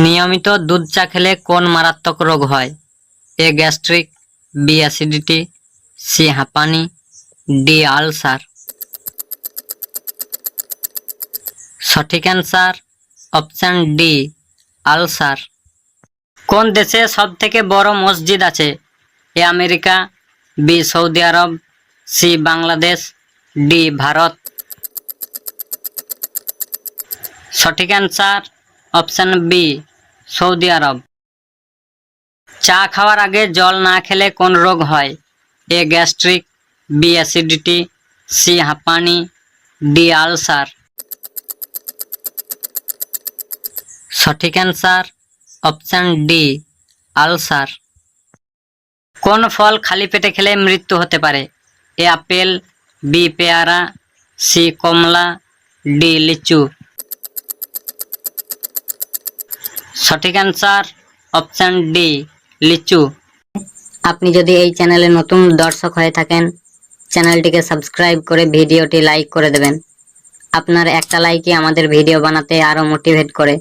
নিয়মিত দুধ চা খেলে কোন মারাত্মক রোগ হয়? A gastric, B acidity, C হাঁপানি, ডি আলসার। সঠিক অ্যান্সার, অপশন ডি, আলসার। কোন দেশে সব থেকে বড় মসজিদ আছে? A America, B Saudi Arab, C Bangladesh, D Bharat. সঠিক answer option B, Saudi Arab. চা খাওয়ার আগে জল না খেলে কোন রোগ হয়? A, gastric, B, acidity, C, হাঁপানি, ডি, আলসার। সঠিক অ্যান্সার, অপশন ডি, আলসার। কোন ফল খালি পেটে খেলে মৃত্যু হতে পারে? এ, আপেল, বি, পেয়ারা, সি, কমলা, ডি, লিচু। সঠিক অ্যান্সার অপশন ডি লিচু। আপনি যদি এই চ্যানেলে নতুন দর্শক হয়ে থাকেন চ্যানেলটিকে সাবস্ক্রাইব করে ভিডিওটি লাইক করে দেবেন। আপনার একটা লাইকই আমাদের ভিডিও বানাতে আরও মোটিভেট করে।